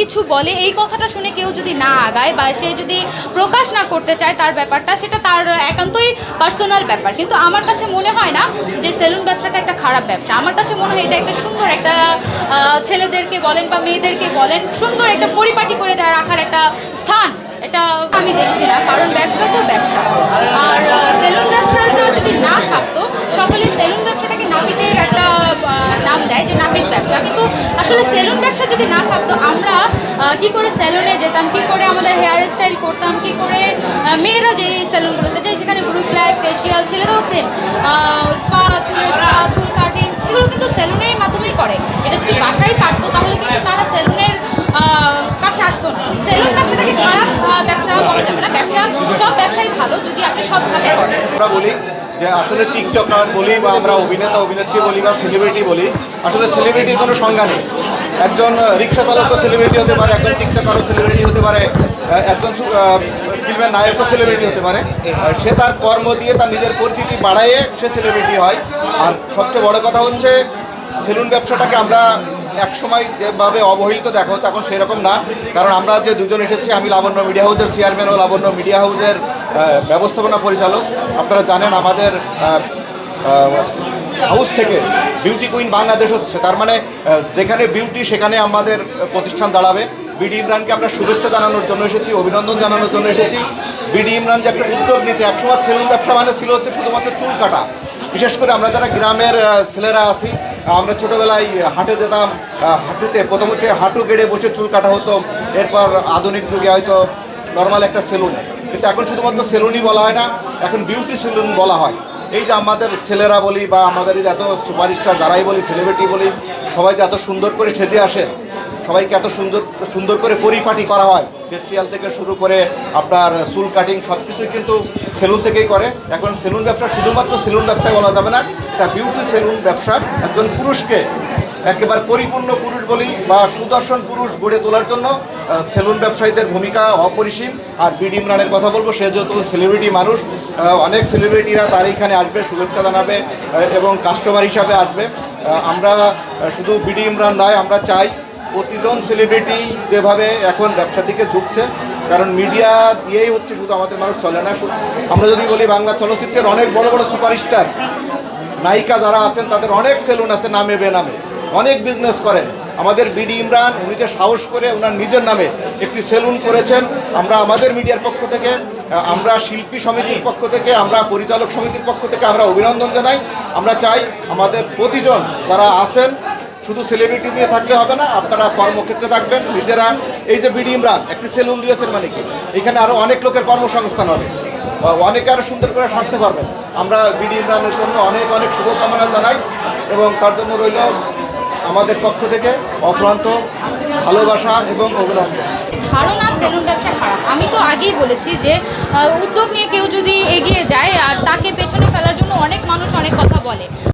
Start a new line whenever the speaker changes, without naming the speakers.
কিছু বলে, এই কথাটা শুনে কেউ যদি না আগায় বা সে যদি প্রকাশ না করতে চায় তার ব্যাপারটা, সেটা তার একান্তই পার্সোনাল ব্যাপার। কিন্তু আমার কাছে মনে হয় না যে সেলুন ব্যবসাটা একটা খারাপ ব্যবসা। আমার কাছে মনে হয় এটা একটা সুন্দর একটা ছেলেদেরকে বলেন বা মেয়েদেরকে বলেন, সুন্দর একটা পরিপাটি করে রাখার একটা স্থান। এটা আমি দেখছি না, কারণ ব্যবসা তো ব্যবসা আর সেলুন ব্যবসাটা যদি না থাকতো সকলে সেলুন ব্যবসাটাকে নাপিতের একটা আহ, নাম দেয় যে নাপিত ব্যবসা, কিন্তু আসলে সেলুন ব্যবসা যদি না থাকতো, আমরা কি করে সেলুনে যেতাম, কি করে আমাদের হেয়ার স্টাইল করতাম, কি করে মেয়েরা যে সেলুনগুলোতে যায়, সেখানে গ্রুপ লাইফ ফেসিয়াল ছেলেরাও সেম স্পা চুলের স্পা চুল কাটিং এগুলো কিন্তু সেলুনের মাধ্যমেই করে। এটা যদি বাসায় পারতো, তাহলে কিন্তু তারা সেলুনের কাছে আসতো না। সেলুন ব্যবসাটাকে খারাপ ব্যবসা বলা যাবে না। ব্যবসা, সব ব্যবসাই ভালো যদি আপনি সৎভাবে করেন।
আমরা বলি যে আসলে টিকটকার বলি বা আমরা অভিনেতা, অভিনেত্রী বলি বা সেলিব্রিটি বলি, আসলে সেলিব্রিটির কোনো সংজ্ঞা নেই। একজন রিক্সা চালকও সেলিব্রিটি হতে পারে, একজন টিকটকারও সেলিব্রিটি হতে পারে একজন ফিল্মের নায়কও সেলিব্রিটি হতে পারে। সে তার কর্ম দিয়ে তার নিজের পরিচিতি বাড়াইয়ে সে সেলিব্রিটি হয়। আর সবচেয়ে বড় কথা হচ্ছে, সেলুন ব্যবসাটাকে আমরা একসময় যেভাবে অবহেলিত দেখা হতো এখন সেরকম না। কারণ আমরা যে দুজন এসেছি, আমি লাবণ্য মিডিয়া হাউসের চেয়ারম্যান ও লাবণ্য মিডিয়া হাউসের ব্যবস্থাপনা পরিচালক। আপনারা জানেন আমাদের হাউস থেকে বিউটি কুইন বাংলাদেশ হচ্ছে। তার মানে যেখানে বিউটি সেখানে আমাদের প্রতিষ্ঠান দাঁড়াবে। বিডি ইমরানকে আমরা শুভেচ্ছা জানানোর জন্য এসেছি, অভিনন্দন জানানোর জন্য এসেছি। বিডি ইমরান যে একটা উদ্যোগ নিয়েছে, একসময় সেলুন ব্যবসা মানে ছিল হচ্ছে শুধুমাত্র চুল কাটা। বিশেষ করে আমরা যারা গ্রামের ছেলেরা আছি, আমরা ছোটোবেলায় হাটে যেতাম হাঁটুতে, প্রথম হচ্ছে হাঁটু গেড়ে বসে চুল কাটা হতো, এরপর আধুনিক যুগে হয়তো নর্মাল একটা সেলুন। কিন্তু এখন শুধুমাত্র সেলুনই বলা হয় না, এখন বিউটি সেলুন বলা হয়। এই যে আমাদের ছেলেরা বলি বা আমাদের এত সুপারস্টার যারাই বলি সেলিব্রিটি বলি, সবাই যে এত সুন্দর করে সেজে আসে, সবাইকে এত সুন্দর সুন্দর করে পরিপাটি করা হয়। ফেসিয়াল থেকে শুরু করে আপনার চুল কাটিং সব কিছুই কিন্তু সেলুন থেকেই করে। এখন সেলুন ব্যবসা শুধুমাত্র সেলুন ব্যবসায় বলা যাবে না এটা বিউটি সেলুন ব্যবসা একজন পুরুষকে একেবারে পরিপূর্ণ পুরুষ বলি বা সুদর্শন পুরুষ গড়ে তোলার জন্য সেলুন ব্যবসায়ীদের ভূমিকা অপরিসীম। আর বিডি ইমরানের কথা বলব, সে যেহেতু সেলিব্রিটি মানুষ অনেক সেলিব্রিটিরা তার এখানে আসবে, শুভেচ্ছা জানাবে এবং কাস্টমার হিসাবে আসবে। আমরা শুধু বিডি ইমরান নয়, আমরা চাই প্রতিজন সেলিব্রিটি যেভাবে এখন ব্যবসার দিকে ঝুঁকছে। কারণ মিডিয়া দিয়েই হচ্ছে শুধু আমাদের মানুষ চলে না আমরা যদি বলি বাংলা চলচ্চিত্রের অনেক বড় বড় সুপারস্টার নায়িকা যারা আছেন, তাদের অনেক সেলুন আছে, নামে বেনামে। অনেক বিজনেস করেন। আমাদের বিডি ইমরান, উনি যে সাহস করে ওনার নিজের নামে একটি সেলুন করেছেন। আমরা আমাদের মিডিয়ার পক্ষ থেকে আমরা শিল্পী সমিতির পক্ষ থেকে, আমরা পরিচালক সমিতির পক্ষ থেকে আমরা অভিনন্দন জানাই। আমরা চাই আমাদের প্রতিজন যারা আছেন, শুধু সেলিব্রিটি নিয়ে থাকলে হবে না, আপনারা কর্মক্ষেত্রে থাকবেন, নিজেরা। এই যে বিডি ইমরান, একটি সেলুন দিয়েছেন মানে কি? এখানে আরও অনেক লোকের কর্মসংস্থান হবে। অনেকে আরও সুন্দর করে সাজতে পারবেন। আমরা বিডি ইমরানের জন্য অনেক অনেক শুভকামনা জানাই এবং তার জন্য রইল আমাদের পক্ষ থেকে অপ্রান্ত ভালোবাসা এবং অভিনন্দন।
ধারণা সেলুন ব্যবসা খারাপ। আমি তো আগেই বলেছি যে উদ্যোগ নিয়ে কেউ যদি এগিয়ে যায়, আর তাকে পেছনে ফেলার জন্য অনেক মানুষ অনেক কথা বলে।